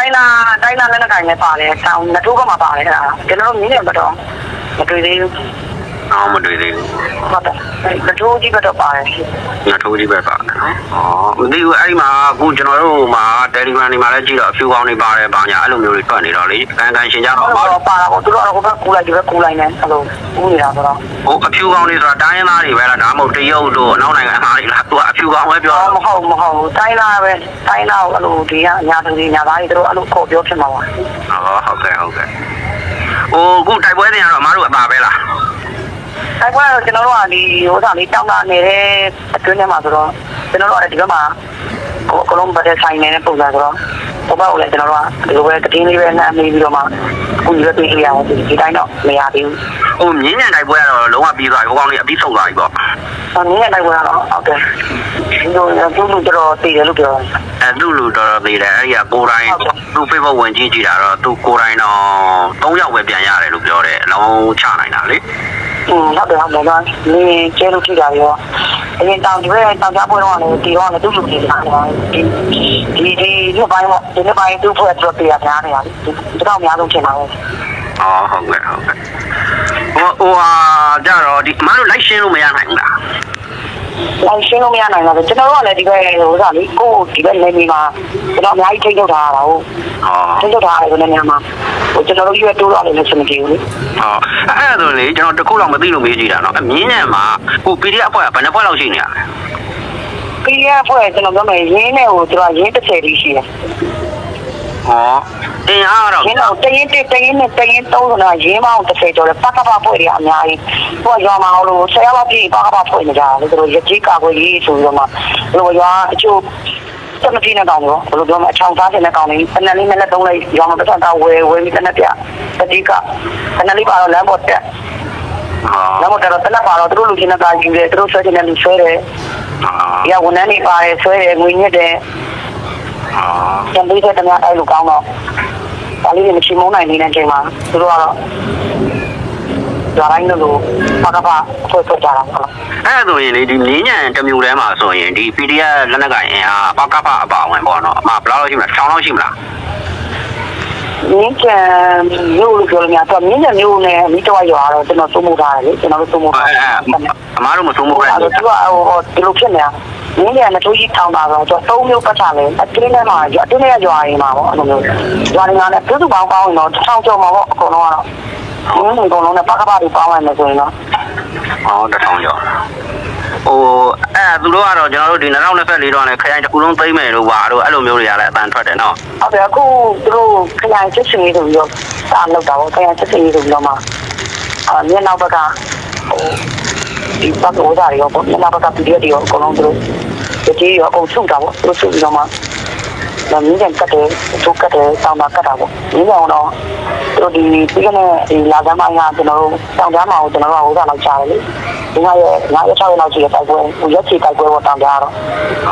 တိုင်းလာတိုင်းလာလည်းကိုင်လည်းပါတယ်ဆောင်းနှစ်ထိုးကမှပါတယ်အဲ့ဒါကျွန်တော်တို့မြင်းနေမတော့မတွေ့သေးဘူး အော်မတွေ့သေးဘူးဟုတ်တယ်နှစ်ထိုးကြီးကတော့ပါတယ်ငါထိုးကြီးပဲပါနော်ဩမသိဘူးအဲ့ဒီမှာအခုကျွန်တော်တို့မှာ Telegram တွေမှာလည်းကြည့်တော့အဖြူကောင်းတွေပါတယ်ဘာညာအဲ့လိုမျိုးတွေထွက်နေတော့လေကန်ကန်ရှင်ကြတော့ဟုတ်တော့ပါတာပေါ့သူတို့ကတော့ဟိုဘက်ကူလိုက်ဒီဘက်ကူလိုက်နေအဲ့လိုကူနေတာဆိုတော့ဟိုအဖြူကောင်းတွေဆိုတာတိုင်းရင်းသားတွေပဲလားဒါမှမဟုတ်တရုတ်တို့အနောက်နိုင်ငံသားတွေလားသူကအဖြူကောင်းပဲပြောမဟုတ်မဟုတ်တိုင်းလာပဲတိုင်းလာအဲ့လိုဒီကအညာသူကြီးညာသားတွေတို့အဲ့လိုခေါ်ပြောဖြစ်မှာပါဟောဟုတ်ကဲ့ဟုတ်ကဲ့ဟိုအခုတိုက်ပွဲတင်ရတော့အမားတို့အပါပဲလား အဲ့ကွာကျွန်တော်တို့ကဒီဟိုစားလေးတောင်းတာနေတဲ့အတွင်းထဲမှာဆိုတော့ကျွန်တော်တို့ကဒီဘက်မှာဟိုအကလုံးပတ်တဲ့ဆိုင်နေတဲ့ပုံစံဆိုတော့ဘဘကိုလည်းကျွန်တော်တို့ကဒီလိုပဲတတင်းလေးပဲနှမ်းပြီးပြီးတော့မှအခုဒီဘက်တွေ့ရအောင်ဒီတိုင်းတော့မရသေးဘူးဟိုမြင်းညံတိုက်ပွဲကတော့လုံးဝပြီးသွားပြီဟိုကောင်လေးအပြီးဆုံးသွားပြီပေါ့။အနည်းငယ်တိုင်းကတော့ဟုတ်တယ်။ဒီလိုသူ့လူတော်တည်တယ်လို့ပြောတယ်အဲသူ့လူတော်တော်သေးတယ်အဲ့ဒီကကိုတိုင်းသူ့ Facebook ဝင်ကြည့်ကြည့်တာတော့သူကိုတိုင်းတော့၃ယောက်ပဲပြန်ရတယ်လို့ပြောတယ်အလုံးချနိုင်တာလေ။อืม ဟုတ်တယ်ဟုတ်တယ်တော့နင်းကျဲလို့ထိတာရောအရင်တောင်ဒီဘက်တောင်ကြားပွဲတော့လည်းဒီတော့လည်းသူ့လူကြီးလာတယ်ဒီဒီဒီဒီဘိုင်းပေါ့ဒီဘိုင်းသူ့ဖွဲ့တော့တရားများနေတာဒီတော့အများဆုံးဖြစ်လာတယ် အော်ဟုတ်ကဲ့ဟုတ်ကဲ့ဟိုဟိုဟာကြတော့ဒီအမတို့ live ရှင်းလို့မရနိုင်ဘူးလားလိုက်ရှင်းလို့မရနိုင်ပါဘူးကျွန်တော်တို့ကလည်းဒီဘက်ဟိုဥစားလေးကိုယ့်ဒီဘက်နေနေမှာကျွန်တော်အများကြီးထိတ်ထုတ်ထားရတာဟုတ်ထိတ်ထုတ်ထားရတယ်ဆိုတဲ့နေရာမှာဟိုကျွန်တော်တို့ရွက်တိုးတော့လည်းမစမကြည့်ဘူးလေဟောအဲ့ဒါဆိုလေကျွန်တော်တခုလောက်မသိလို့မေးကြည့်တာနော်အမြင်းနဲ့မှာကို PDF အဖွဲ့ကဘယ်နှစ်ဖွဲ့လောက်ရှိနေရလဲ PDF ဖွဲ့ကျွန်တော်ပြောမယ်ရင်းနဲ့ဟိုသူကရင်းတစ်ချယ်လေးရှိတယ် ဟောတင်အားကတော့ရင်းတော့တရင်တစ်တရင်နဲ့တရင်သုံးဆိုတာရင်းမောင်း30ကျော်တယ်ပကပဖွဲ့တွေအများကြီးဟိုကရွာမှာလို့ဆရာမပြေပကပဖွဲ့နေကြတယ်သူတို့ရကြီးကာကွယ်ရေးဆိုပြီးတော့မှဘလို့ရွာအချို့တမတိနဲ့တောင်းတော့ဘလို့ပြောမအချောင်းသားတဲ့နဲ့ကောင်းနေတနက်လေးနဲ့သုံးလိုက်ရွာမှာပတ်တာဝယ်ဝယ်ပြီးတနက်ပြတတိကတနက်လေးပါတော့လမ်းပေါ်တက်ဟောလမ်းပေါ်တက်တော့တနက်ပါတော့သူတို့လူချင်းကယူတယ်သူတို့ဆွဲချင်တဲ့လူဆွဲတယ်ဟောဒီကဝန်ထမ်းတွေပါတယ်ဆွဲတယ်ငွေညက်တယ် ဟောကျန်ပြီးတဲ့တမအဲ့လိုကောင်းတော့ဒါလေးတွေမချီမုန်းနိုင်နေတဲ့အချိန်မှာသူတို့ကတော့ဒါတိုင်းလို့ပကပဖွဲ့ဖွဲ့ကြတာပေါ့အဲ့ဒါဆိုရင်လေဒီမြင်းညံတစ်မျိုးထဲမှာဆိုရင်ဒီ PDF လက်နက်ကိုင်အင်အားပကပအပါဝင်ပေါ့နော်အမဘယ်လောက်လောက်ရှိမလဲ6လောက်ရှိမလား။မြင်းကြံမျိုးလို့ပြောလို့များတော့မြင်းကြံမျိုးနဲ့မိတော့ရွာတော့ကျွန်တော်သုံးမှုထားတယ်လေကျွန်တော်တို့သုံးမှုထားအဲတယ်အဲအမားတို့မဆုံးမ။ဘူးအဲ့လေတော့သူကဟိုဒီလိုဖြစ်နေတာ မြင်းကြံနဲ့ထိုးကြီးထောင်းတာတော့ကျွန်တော်သုံးမျိုးပတ်ချတယ်အတင်းထဲမှာရွာတင်းထဲကရွာရင်မှာပေါ့အဲ့လိုမျိုးရွာရင်ကလည်းသူ့သူပေါင်းကောင်းရင်တော့ထောင်းကြော်မှာပေါ့အကုန်လုံးကတော့မြင်းတွေအကုန်လုံးနဲ့ပကပတွေပေါင်းလိုက်မယ်ဆိုရင်တော့ဟောတစ်ထောင်ကျော်ဟိုအဲ့သူတို့ကတော့ကျွန်တော်တို့ဒီ2024တော့လည်းခရိုင်တစ်ခုလုံးသိမ့်မယ်လို့ပါတို့အဲ့လိုမျိုးတွေရလဲအတန်ထွက်တယ်နော်ဟုတ်တယ်အခုသူတို့ခရိုင်စစ်စင်ရေးဆိုပြီးတော့စာလောက်တာပေါ့ခရိုင်စစ်စင်ရေးဆိုပြီးတော့မှအာမျက်နောက်ဘက်ကဟို ဒီဘက်ကတော့ဒါရောပေါ့မျက်နောက်ဘက်က PDF တွေရောအကုန်လုံးသူတို့ဒီကြီးရောအကုန်ဆုတာပေါ့သူတို့ဆုပြီးတော့မှဒါမြင်းကြံကတ်တယ်သူကတ်တယ်တောင်းတာကတ်တာပေါ့မြင်းကြံတော့သူတို့ဒီပြီးကနေဒီလာကမ်းမိုင်းကကျွန်တော်တို့တောင်ကြားမှာကိုကျွန်တော်တို့ကဟိုစားလောက်ချတယ်လေဒီကရဲ့9ရက်6ရက်လောက်ရှိတဲ့တိုက်ပွဲဟိုရက်ချီတိုက်ပွဲပေါ့တောင်ကြားတော့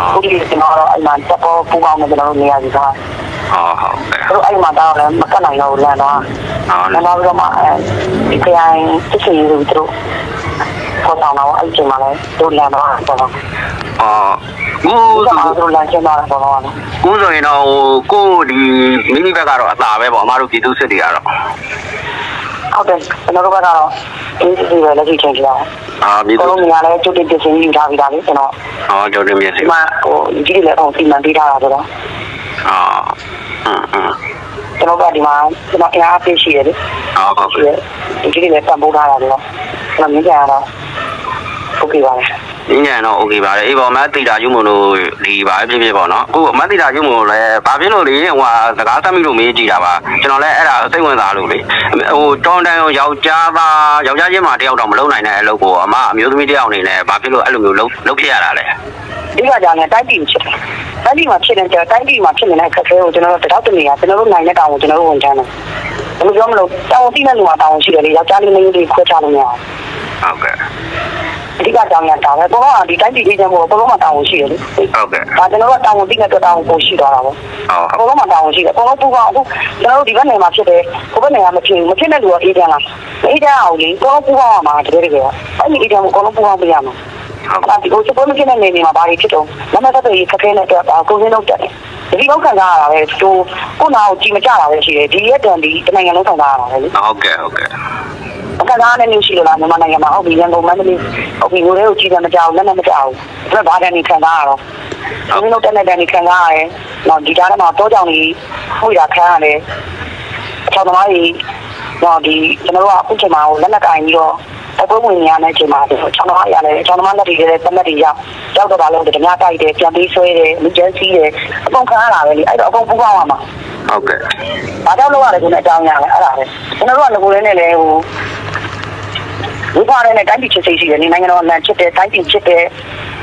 အခုဒီကျွန်တော်တို့အဲ့မှာတပ်ပေါ်ပူပေါင်းနေကျွန်တော်တို့နေရာစီထားဟောဟုတ်ကဲ့သူတို့အဲ့မှာတော့လည်းမကတ်နိုင်တော့ဘူးလမ်းတော့ဟောလမ်းတော့ပြီးတော့မှအဲဒီခရိုင်စစ်စီတွေသူတို့ ပေါ်ဆောင်တော့အဲ့ဒီချိန်မှာလည်းသူတို့လမ်းတော့ပေါ့နော်အော်ကူသူကသူတို့လမ်းကျင်းတော့ပေါ့နော်ကူဆိုရင်တော့ဟိုကိုဒီမိမိဘက်ကတော့အသာပဲပေါ့အမားတို့ပြည်သူစစ်တွေကတော့ဟုတ်တယ်ကျွန်တော်တို့ဘက်ကတော့အေးစီပဲလက်ရှိချိန်ကြည့်အောင်အာပြည်ကိုသူလုံးများလည်းကျွတ်တက်ပြင်ယူထားပြီးသားလေကျွန်တော်ဟောကျော်တင်မြင့်စီဒီမှာဟိုကြီးတွေလည်းအောင်စီမံပေးထားတာဆိုတော့အာအင်းအင်း ကျွန်တော်ကဒီမှာကျွန်တော်အင်အားအပြည့်ရှိတယ်လေအော်ဟုတ်ပြီဒီကိစ္စနဲ့တန်ဖိုးထားတာလေကျွန်တော်မြင်ကြရတော့ဟုတ်ပြီပါလားညံတော့ okay ပါတယ်အေးပေါ်မသိတာယူမလို့ဒီပါဖြစ်ဖြစ်ပေါ့နော်အခုမသိတာယူမလို့လည်းဘာဖြစ်လို့လေဟိုဟာစကားသမီးလို့မေးကြည့်တာပါကျွန်တော်လည်းအဲ့ဒါစိတ်ဝင်စားလို့လေဟိုတောင်းတန်းယောက်ျားသားယောက်ျားချင်းမှတယောက်တော့မလုံနိုင်တဲ့အလုပ်ကိုအမအမျိုးသမီးတယောက်အနေနဲ့ဘာဖြစ်လို့အဲ့လိုမျိုးလုပ်လုပ်ဖြစ်ရတာလဲဒီကကြောင့်လည်းတိုက်ပြီးချစ်တယ် တိုက်ပြည်မှာဖြစ်နေကြတိုက်ပြည်မှာဖြစ်နေတဲ့အခက်အခဲကိုကျွန်တော်တို့တောက်တနေရကျွန်တော်တို့နိုင်တဲ့တောင်ကိုကျွန်တော်တို့ဝန်ထမ်းတယ်။ဘယ်လိုပြောမလို့တောင်တိတဲ့လူမှာတောင်ရှိတယ်လေယောက်ျားလေးမင်းလေးခွဲခြားလို့မရဘူးဟုတ်ကဲ့။အဓိကကြောင့်ရတာပဲဘုရားကဒီတိုက်ပြည်ကြီးတဲ့ဘုရားဘုရားမှာတောင်ရှိတယ်လေဟုတ်ကဲ့။ဒါကျွန်တော်တို့တောင်ကိုတိတဲ့အတွက်တောင်ကိုရှိသွားတာပေါ့ဟုတ်။ဘုရားမှာတောင်ရှိတယ်။ဘုရားပူကအခုကျွန်တော်တို့ဒီဘက်နယ်မှာဖြစ်တယ်။ဟိုဘက်နယ်ကမဖြစ်ဘူး။မဖြစ်တဲ့လူကအေးချမ်းလား။အေးချမ်းအောင်လေဘုရားပူကမှာတကယ်တကယ်။အဲ့ဒီအေးချမ်းကိုဘုရားပူကပြရမှာ။ ဟုတ်အဲ့ဒီကိုစပေါ်မဖြစ်တဲ့နေနေမှာဘာတွေဖြစ်တော့မမသက်သက်ကြီးခက်ခဲနေတဲ့အတွက်ကိုယ်စင်းလုံးတက်တယ်ဒီလောက်ခံစားရတာပဲသူကိုနာကိုကြည်မကြတာပဲရှိတယ်ဒီရက်တန်ဒီတနိုင်ငံလုံးခံစားရတာပဲလေဟုတ်ကဲ့ဟုတ်ကဲ့အခက်အခဲနဲ့မျိုးရှိလို့လားမြန်မာနိုင်ငံမှာဟုတ်ပြီရန်ကုန်မန္တလေးဟုတ်ပြီငိုလေးကိုကြည်တယ်မကြောက်လက်နဲ့မကြောက်ဘူးဒါဘာတန်နေခံစားရတော့ဒီလိုတက်နေတဲ့နေခံစားရတယ်နော်ဒီကြားထဲမှာတော့ကြောင်ကြီးဟိုရခံရတယ်အချောင်းသမားကြီးနော်ဒီကျွန်တော်တို့ကအခုချိန်မှာလက်နက်ကင်ပြီးတော့ အကွက်ဝင်ရတဲ့အချိန်မှာကျွန်တော်ချောင်းသမားရတယ်ချောင်းသမားလက်တွေလည်းသမက်တွေရောက်ရောက်တော့ပါလို့ဓမြတိုက်တယ်ပြန်ပြီးဆွဲတယ်လူကျန်းစီးတယ်အကုန်ခံရတာပဲလေအဲ့တော့အကုန်ပူပေါင်းရမှာဟုတ်ကဲ့။ဘာကြောင့်လုပ်ရတယ်ဆိုတဲ့အကြောင်းရလဲအဲ့ဒါပဲ။ကျွန်တော်တို့ကငကိုလေးနဲ့လည်းဟိုဝိပါရနဲ့တိုင်းပြည်ချစ်စိတ်ရှိတယ်နေနိုင်ငံတော်အလံချစ်တယ်တိုင်းပြည်ချစ်တယ်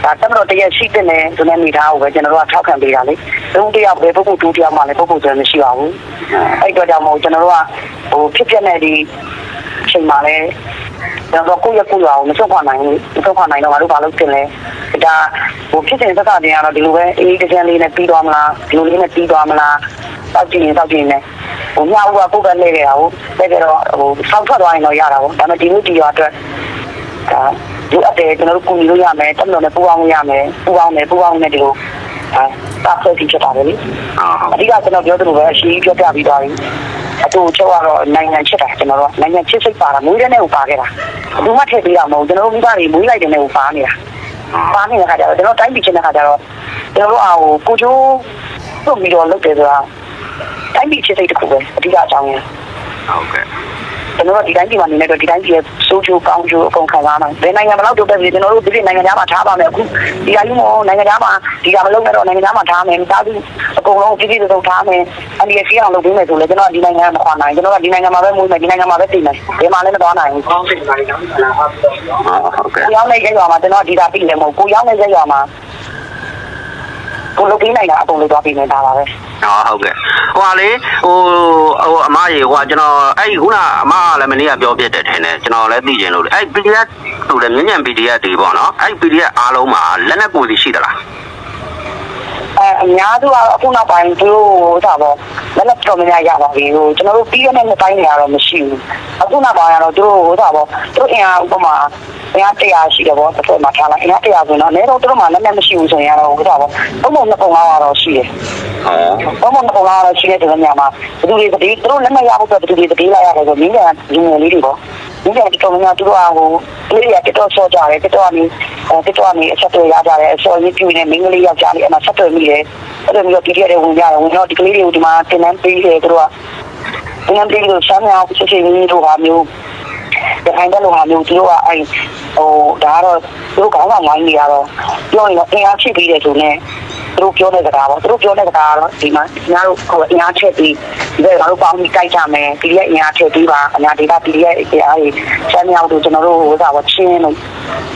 ဒါတမတော်တရက်ရှိတဲ့နဲ့ဒီနေ့မိသားကိုပဲကျွန်တော်တို့ကထောက်ခံပေးတာလေ။သုံးတယောက်ပဲပုဂ္ဂိုလ်တူတယောက်မှလည်းပုဂ္ဂိုလ်ဆိုမရှိပါဘူး။အဲ့တော့ကြောင့်မို့ကျွန်တော်တို့ကဟိုဖြစ်ပြတဲ့ဒီအချိန်မှာလည်း ကျွန်တော်တို့ကိုယ့်ရဲ့ကိုယ်ရအောင်မစွန့်ခွာနိုင်ဘူးမစွန့်ခွာနိုင်တော့ငါတို့ဘာလုပ်တင်လဲဒါဟိုဖြစ်တဲ့သက္ကတင်ကတော့ဒီလိုပဲအေးတကြံလေးနဲ့ပြီးသွားမလားဒီလိုလေးနဲ့ပြီးသွားမလားတောက်ကြည့်ရင်တောက်ကြည့်ရင်လည်းဟိုမြောက်ဘူးကကိုယ်ပဲနေနေတာဟုတ်ဒါကြတော့ဟိုဆောက်ထွက်သွားရင်တော့ရတာပေါ့ဒါပေမဲ့ဒီလိုဒီရွာအတွက်ဒါဒီအတဲ့ကျွန်တော်တို့ကိုညီလို့ရမယ်တက်လို့လည်းပူအောင်ရမယ်ပူအောင်မယ်ပူအောင်နဲ့ဒီလို အဲတာဆွဲကြည့်ချတာပဲလေဟုတ်အဓိကကျွန်တော်ပြောသလိုပဲအရှိကြီးပြောပြပြီးသွားပြီအတူချုပ်ကတော့နိုင်ငံချစ်တာကျွန်တော်တို့နိုင်ငံချစ်စိတ်ပါတာမွေးတဲ့နဲ့ကိုပါခဲ့တာဘယ်သူမှထည့်ပေးတာမဟုတ်ကျွန်တော်တို့မိဘတွေမွေးလိုက်တဲ့နဲ့ကိုပါနေတာပါနေတဲ့ခါကျတော့ကျွန်တော်တိုင်းပြည်ချင်တဲ့ခါကျတော့ကျွန်တော်တို့အာကိုကိုချိုးပြုတ်ပြီးတော့လုပ်တယ်ဆိုတာတိုင်းပြည်ချစ်စိတ်တစ်ခုပဲအဓိကအကြောင်းရင်းဟုတ်ကဲ့ ကျွန်တော်တို့ဒီတိုင်းပြည်မှာနေနေတော့ဒီတိုင်းပြည်ရဲ့စိုးချိုးကောင်းချိုးအကုန်ခံစားနိုင်ဘယ်နိုင်ငံမလို့တော့ပဲကျွန်တော်တို့ဒီနိုင်ငံသားမှာထားပါမယ်အခုဒီအရင်မို့နိုင်ငံသားမှာဒီကမလုံးနဲ့တော့နိုင်ငံသားမှာထားမယ်တားပြီးအကုန်လုံးပြည်ပြည်စုံထားမယ်အန်ဒီရဲ့စီအောင်လုပ်ပေးမယ်ဆိုလဲကျွန်တော်ဒီနိုင်ငံမှာခွာနိုင်ကျွန်တော်ကဒီနိုင်ငံမှာပဲမွေးမယ်ဒီနိုင်ငံမှာပဲတည်မယ်ဘယ်မှာလည်းမသွားနိုင်ဘူးကောင်းစိတ်ပါလိမ့်မယ်ဟုတ်ကဲ့ကိုရောက်နေကြရွာမှာကျွန်တော်ဒီတာပြည်လည်းမဟုတ်ကိုရောက်နေကြရွာမှာကိုလုပ်ပေးနိုင်တာအကုန်လုပ်သွားပေးနေတာပါပဲ ဟောဟုတ်ကဲ့ဟိုဟာလေဟိုဟိုအမကြီးဟိုကကျွန်တော်အဲ့ဒီခုနအမကလည်းမနေ့ကပြောပြတယ်ထင်တယ်ကျွန်တော်လည်းသိကျင်လို့အဲ့ PDF ဆိုလည်းမြင့်မြတ် PDF တွေပေါ့နော်အဲ့ PDF အားလုံးမှာလက်နက်ကိုယ်စီရှိသလားအဲအများစုကတော့အခုနောက်ပိုင်းသူတို့ဟိုသာပေါ့လက်လက်တော်များများရပါပြီဟိုကျွန်တော်တို့ပြီးရတဲ့နှစ်ပိုင်းတွေကတော့မရှိဘူးအခုနောက်ပိုင်းကတော့သူတို့ဟိုသာပေါ့သူတို့အင်အားဥပမာအင်အား100ရှိတယ်ပေါ့တစ်ဖက်မှာထားလိုက်အင်အား100ဆိုတော့အနည်းဆုံးသူတို့မှလက်လက်မရှိဘူးဆိုရင်ကတော့ဟိုသာပေါ့ဘုံဘုံနှစ်ပုံလောက်ကတော့ရှိတယ်ဟော ဘုံဘုံနှစ်ပုံလောက်ကတော့ရှိတဲ့ဒီညမှာဘယ်သူတွေတတိသူတို့လက်မရဖို့ဆိုဘယ်သူတွေတတိလိုက်ရတယ်ဆိုမိညာလူငယ်လေးတွေပေါ့မိညာဒီကောင်များသူတို့ကဟိုလေးရတက်တော့ဆော့ကြတယ်တက်တော့ကနေတက်တော့ကနေအချက်တွေရကြတယ်အစော်ကြီးပြူနေမင်းကလေးယောက်ျားလေးအဲ့မှာဆက်တွေ့မိတယ်အဲ့လိုမျိုးဒီပြည့်တဲ့ဝင်ကြတယ်ဝင်တော့ဒီကလေးတွေကိုဒီမှာတင်တန်းပေးတယ်သူတို့ကတင်တန်းပေးလို့ဆမ်းမြောက်စစ်စစ်ကြီးတို့ဟာမျိုးဒီအိုင်တယ်လို့ဟာမျိုးသူတို့ကအဲ့ဟိုဒါကတော့သူတို့ကောင်းဆောင်ဝိုင်းနေရတော့ပြောရင်တော့အင်အားဖြစ်ပြီးတယ်ဆိုတော့ သူတို့ပြောတဲ့စကားပေါ့သူတို့ပြောတဲ့စကားကတော့ဒီမှာညာတို့ဟိုအင်အားချက်ပြီးဒီကတို့ပေါင်းပြီးကြိုက်ကြမယ်ဒီရဲ့အင်အားချက်ပြီးပါအများဒေတာဒီရဲ့အင်အားကြီးဆမ်းမြောက်တို့ကျွန်တော်တို့ဟိုစားပေါ့ချင်းလို့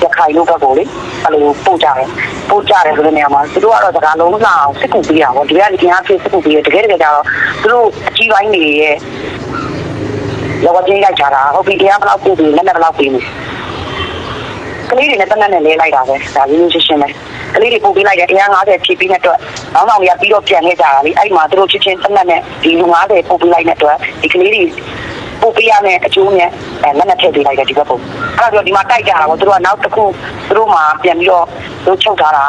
ရခိုင်လို့ဘက်ကိုလေအဲ့လိုပို့ကြတယ်ပို့ကြတယ်ဆိုတဲ့နေရာမှာသူတို့ကတော့စကားလုံးစားအောင်စစ်ကူပေးတာပေါ့ဒီကအင်အားဖြစ်စစ်ကူပေးတယ်တကယ်တကယ်ကျတော့သူတို့အကြီးပိုင်းတွေရဲ့လောကကြီးလိုက်ကြတာဟုတ်ပြီတရားဘယ်လောက်ပို့ပြီးလက်နဲ့ဘယ်လောက်ပေးမယ်ကလေးတွေနဲ့တနက်နဲ့လဲလိုက်တာပဲဒါရင်းရင်းရှင်းရှင်းပဲ ကလေးတွေပို့ပေးလိုက်တယ်တရား90ဖြည့်ပြီးတဲ့အတွက်နောင်နောင်တွေကပြီးတော့ပြန်ခဲ့ကြတာလေအဲ့မှာသူတို့ချင်းချင်းတနက်နဲ့ဒီလူ90ပို့ပေးလိုက်တဲ့အတွက်ဒီကလေးတွေပို့ပေးရမယ့်အကျိုးနဲ့အဲလက်နဲ့ထည့်ပေးလိုက်တယ်ဒီဘက်ပုံအဲ့ဒါပြောဒီမှာတိုက်ကြတာပေါ့သူတို့ကနောက်တစ်ခုသူတို့မှပြန်ပြီးတော့သူချုပ်ထားတာ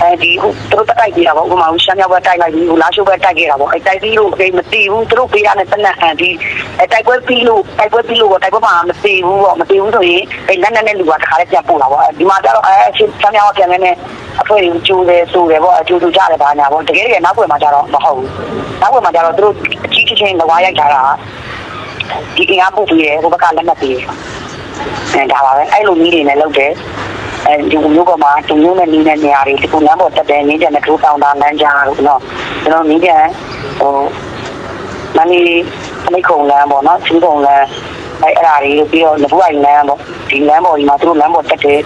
အဲဒီဟိုသူတို့တိုက်ပြီးတာပေါ့ဥပမာရှမ်းမြောက်ဘက်တိုက်လိုက်ပြီးဟိုလာရှုပ်ဘက်တိုက်ခဲ့တာပေါ့အဲတိုက်ပြီးလို့အဲမတီးဘူးသူတို့ပေးရတဲ့တနက်အန်ဒီအဲတိုက်ပွဲပြီးလို့တိုက်ပွဲပြီးလို့တိုက်ပွဲမှာမတီးဘူးပေါ့မတီးဘူးဆိုရင်အဲလက်နဲ့နဲ့လူကတခါလေးပြန်ပို့လာပေါ့ဒီမှာကျတော့အဲရှမ်းမြောက်ပြန်နေ အဖွဲ့ကိုကျိုးတယ်ဆိုတယ်ပေါ့အကျိုးကျကြတယ်ဘာညာပေါ့တကယ်တကယ်နောက်ွယ်မှာကျတော့မဟုတ်ဘူးနောက်ွယ်မှာကျတော့သူတို့အကြီးချင်းချင်းလဝါရိုက်ထားတာဒီအင်အားပို့ပြီးတယ်ဟိုဘက်ကလက်နက်ပြီးအဲဒါပါပဲအဲ့လိုနည်းတွေနဲ့လုပ်တယ်အဲဒီမျိုးကမှသူမျိုးနဲ့နည်းနဲ့နေရာတွေဒီကုလမ်းပေါ်တက်တယ်နင်းကြတဲ့ထိုးတောင်းတာလမ်းကြားတို့နော်ကျွန်တော်နင်းကြဟိုမနီအမိခုံလမ်းပေါ့နော်ချင်းခုံလမ်းအဲအဲ့ဒါတွေပြီးတော့လဘွိုင်လမ်းပေါ့ဒီလမ်းပေါ်ဒီမှာသူတို့လမ်းပေါ်တက်တယ်အဲ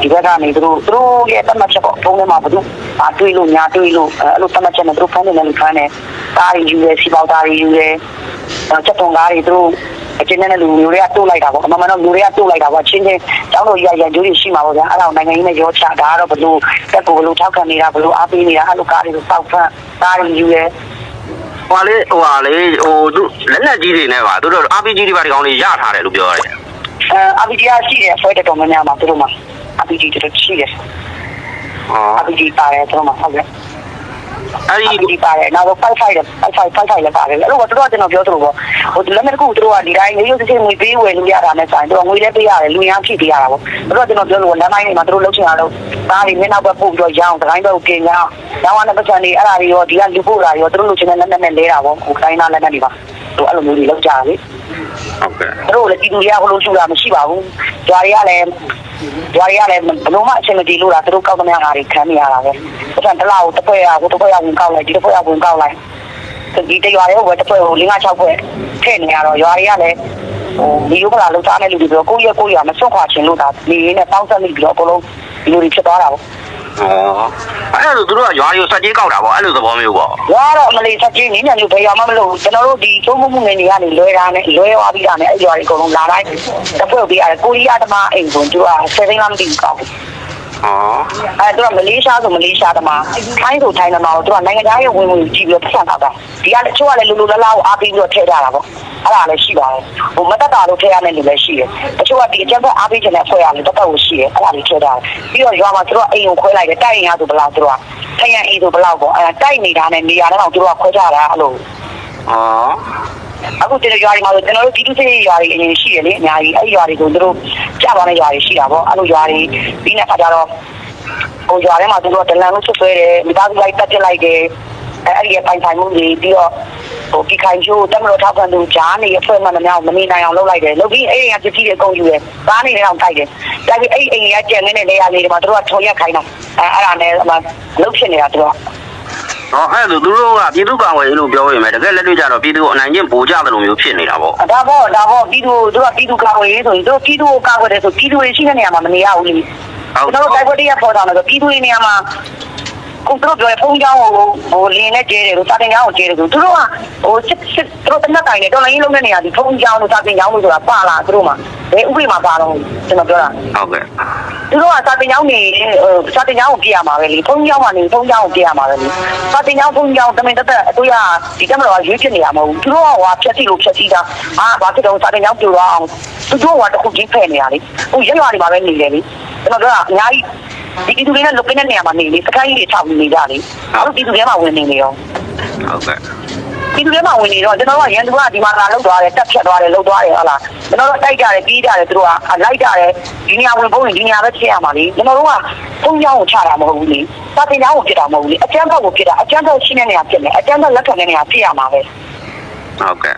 ဒီဘက်ကနေသူတို့သူတို့ရဲ့တတ်မှတ်ချက်ပေါ့ဖုန်းထဲမှာဘယ်သူအတွေးလို့ညာတွေးလို့အဲ့လိုတတ်မှတ်ချက်နဲ့သူတို့ဖုန်းထဲမှာလူခန်းတယ်ကားတွေယူရဲစီပေါသားတွေယူရဲချက်တုံကားတွေသူတို့အချင်းနဲ့လူမျိုးတွေကတိုးလိုက်တာပေါ့အမှန်မှန်တော့လူတွေကတိုးလိုက်တာပေါ့ချင်းချင်းကျောင်းတော်ကြီးရရန်ကျိုးတွေရှိမှာပေါ့ဗျာအဲ့ဒါနိုင်ငံကြီးနဲ့ရောချဒါကတော့ဘလို့တက်ကိုဘလို့ထောက်ခံနေတာဘလို့အားပေးနေတာအဲ့လိုကားတွေကိုပေါက်ဖက်ကားတွေယူရဲဟိုဟာလေဟိုဟာလေဟိုသူလက်နက်ကြီးတွေနဲ့ပါသူတို့ RPG တွေပါဒီကောင်တွေရထားတယ်လို့ပြောရတယ်အဲ RPG ရှိတယ်ဆွဲတဲ့တော်များများမှာသူတို့မှာ RPG တို့ရှိတယ်ဟော RPG ပါတယ်သူတို့မှာဟုတ်ကဲ့အဲ့ဒီဒီပါတယ်နောက်တော့5 5လည်း5 5 5လည်းပါတယ်အဲ့လိုတော့ကျွန်တော်ပြောသလိုပေါ့ဟိုလက်မဲ့တစ်ခုသူတို့ကဒီတိုင်းနေရုပ်စစ်ငွေပေးဝယ်လို့ရတာနဲ့ဆိုင်သူကငွေလည်းပေးရတယ်လူရန်ဖြစ်ပေးရတာပေါ့အဲ့တော့ကျွန်တော်ပြောလို့လမ်းတိုင်းတွေမှာသူတို့လှုပ်ချင်တာလို့ဒါတွေမျက်နှာဘက်ပို့ပြီးတော့ရောင်းတိုင်းဘက်ကိုกินရအောင်ရောင်းရတဲ့ပတ်စံတွေအဲ့ဒါတွေရောဒီကလူပို့တာရောသူတို့လှုပ်ချင်တဲ့လက်နဲ့လဲတာပေါ့ဟိုတိုင်းသားလက်နဲ့တွေပါသူအဲ့လိုမျိုးတွေလှုပ်ကြတယ်လေ ဟုတ်ကဲ့သူတို့လည်းပြည်သူတွေကဟိုလိုရှူတာမရှိပါဘူး။ဂျွာတွေကလည်းဂျွာတွေကလည်းဘယ်လိုမှအဆင်မပြေလို့လားသူတို့ကောက်သမျှဟာတွေခံနေရတာပဲ။အဲ့ဒါတလားကိုတစ်ဖွဲ့ရဟိုတစ်ဖွဲ့ရဝင်ကောက်လိုက်ဒီတစ်ဖွဲ့ရဝင်ကောက်လိုက်ဒီတရွာတွေကတစ်ဖွဲ့ကို၅၆ဖွဲ့ထည့်နေရတော့ရွာတွေကလည်းဟိုဒီလိုကလာလောက်သားတဲ့လူတွေပြောကိုယ့်ရဲ့ကိုယ့်ရွာမစွန့်ခွာချင်လို့ဒါနေရင်းနဲ့ပေါင်းစပ်နေပြီးတော့အကုန်လုံးဒီလိုတွေဖြစ်သွားတာပေါ့ ဩအဲ့လိုသူတို့ကရွာရိုစက်ကြီးကောက်တာပေါ့အဲ့လိုသဘောမျိုးပေါ့။ရွာတော့မလေးစက်ကြီးနည်းနည်းမျိုးဘယ်ရွာမှမလို့ကျွန်တော်တို့ဒီသုံးမှုမှုနေနေကနေလွဲတာနဲ့လွဲသွားပြီးတာနဲ့အဲ့ရွာတွေအကုန်လုံးလာတိုင်းတစ်ဖွဲ့ပေးရတယ်ကိုရီးယားဓမ္မအိမ်ဆိုသူက7သိန်းလားမသိဘူးကောက်ဩ အဲသူကမလေးရှားဆိုမလေးရှားတမထိုင်းဆိုထိုင်းတမကိုသူကနိုင်ငံသားရဲ့ဝင်ဝင်ကြည့်ပြီးတော့ပတ်စံတော့တာဒီကလည်းချို့ကလည်းလူလူလားလားကိုအားပေးပြီးတော့ထည့်ကြတာပေါ့အဲ့ဒါလည်းရှိပါတယ်ဟိုမတက်တာလို့ထည့်ရတဲ့လူလည်းရှိတယ်တချို့ကဒီအကျက်ဘက်အားပေးခြင်းနဲ့ဖွဲ့ရတယ်တက်တက်ကိုရှိတယ်အဲ့ဒါလေးထည့်ကြတယ်ပြီးတော့ရွာမှာသူတို့အိမ်ကိုခွဲလိုက်တယ်တိုက်ရင်ရဆိုဘယ်လောက်သူတို့ကထရန်အိမ်ဆိုဘယ်လောက်ပေါ့အဲတိုက်နေတာနဲ့နေရာထဲမှာသူတို့ကခွဲကြတာအဲ့လိုဩအခုကျွန်တော်ရွာတွေမှာဆိုကျွန်တော်တို့ဒီတုစိရွာတွေအရင်ရှိတယ်လေအများကြီးအဲ့ဒီရွာတွေကိုသူတို့ ကြာသွားတဲ့ရွာတွေရှိတာပေါ့အဲ့လိုရွာတွေပြီးတဲ့အခါကျတော့ဟိုရွာထဲမှာသူတို့ကဒလန်လို့ဆွဆွဲတယ်မိသားစုလိုက်တက်ပြစ်လိုက်တယ်အဲ့အဲ့ဒီရဲ့ပိုင်ဆိုင်မှုတွေပြီးတော့ဟိုဒီခိုင်ချိုးတက်မလို့ထောက်ခံသူဂျားနေအဖွဲမှန်သမျှကိုမနေနိုင်အောင်လုပ်လိုက်တယ်လုပ်ပြီးအဲ့ဒီကပစ္စည်းတွေအကုန်ယူတယ်သားနေလည်းအောင်တိုက်တယ်တိုက်ပြီးအဲ့ဒီအိမ်ကြီးကကြံနေတဲ့နေရာလေးတွေမှာသူတို့ကထုံရက်ခိုင်းတာအဲ့အဲ့ဒါနဲ့ဟိုမှာလုပ်ဖြစ်နေတာသူက ဟောအဲ့လိုသူတို့ကပြည်သူ့ကောင်ဝယ်လို့ပြောရင်ပဲတကယ်လက်တွေ့ကြတော့ပြည်သူကိုအနိုင်ကျင့်ပိုကြတယ်လို့မျိုးဖြစ်နေတာပေါ့ဒါပေါ့ဒါပေါ့ပြည်သူတို့ကပြည်သူကာကွယ်ရေးဆိုရင်တို့ပြည်သူကိုကာကွယ်တယ်ဆိုပြည်သူတွေရှိတဲ့နေရာမှာမနေရဘူးလေဟုတ်ကျွန်တော်တို့တိုက်ပွဲတရားပေါ်တာလို့ပြည်သူတွေနေရာမှာ ကိုတို့ပြောဖုန်းကြောင်းကိုဟိုလင်းနဲ့ကျဲတယ်လို့စာတင်ကြောင်းကိုကျဲတယ်ဆိုသူတို့ကဟိုစစ်စစ်သူတို့တနက်တိုင်းနဲ့တော်လိုင်းလုံးတဲ့နေရာဒီဖုန်းကြောင်းလို့စာတင်ကြောင်းလို့ဆိုတာပါလာသူတို့မှာဘယ်ဥပဒေမှာပါတော့ကျွန်တော်ပြောတာဟုတ်ကဲ့သူတို့ကစာတင်ကြောင်းနေဟိုစာတင်ကြောင်းကိုပြရမှာပဲလေဖုန်းကြောင်းမှာနေဖုန်းကြောင်းကိုပြရမှာပဲလေစာတင်ကြောင်းဖုန်းကြောင်းတမင်တက်တက်အတူရဒီတက်မတော်ကရွေးဖြစ်နေရမဟုတ်ဘူးသူတို့ကဟိုဖြက်စီလို့ဖြက်စီတာအာဘာဖြစ်တော့စာတင်ကြောင်းပြသွားအောင်သူတို့ကတခုကြီးဖဲ့နေတာလေဟိုရက်ရွာတွေမှာပဲနေတယ်လေကျွန်တော်ပြောတာအများကြီး ဒီပြည်သူတွေနဲ့လုတ်ကင်းတဲ့နေရာမှာနေလေစကိုင်းကြီးတွေထောက်နေကြလေအဲ့လိုပြည်သူတွေမှာဝင်နေနေရောဟုတ်ကဲ့ပြည်သူတွေမှာဝင်နေတော့ကျွန်တော်တို့ကရန်သူကဒီမှာလာလောက်သွားတယ်တက်ဖြတ်သွားတယ်လောက်သွားတယ်ဟုတ်လားကျွန်တော်တို့တိုက်ကြတယ်ပြီးကြတယ်သူတို့ကလိုက်ကြတယ်ဒီနေရာဝင်ဖို့ရင်ဒီနေရာပဲဖြစ်ရမှာလေကျွန်တော်တို့ကဖုန်းကြောင်းကိုချတာမဟုတ်ဘူးလေစာတင်ကြောင်းကိုပြတာမဟုတ်ဘူးလေအကျန်းဘက်ကိုပြတာအကျန်းဘက်ရှိတဲ့နေရာဖြစ်မယ်အကျန်းဘက်လက်ခံတဲ့နေရာဖြစ်ရမှာပဲဟုတ်ကဲ့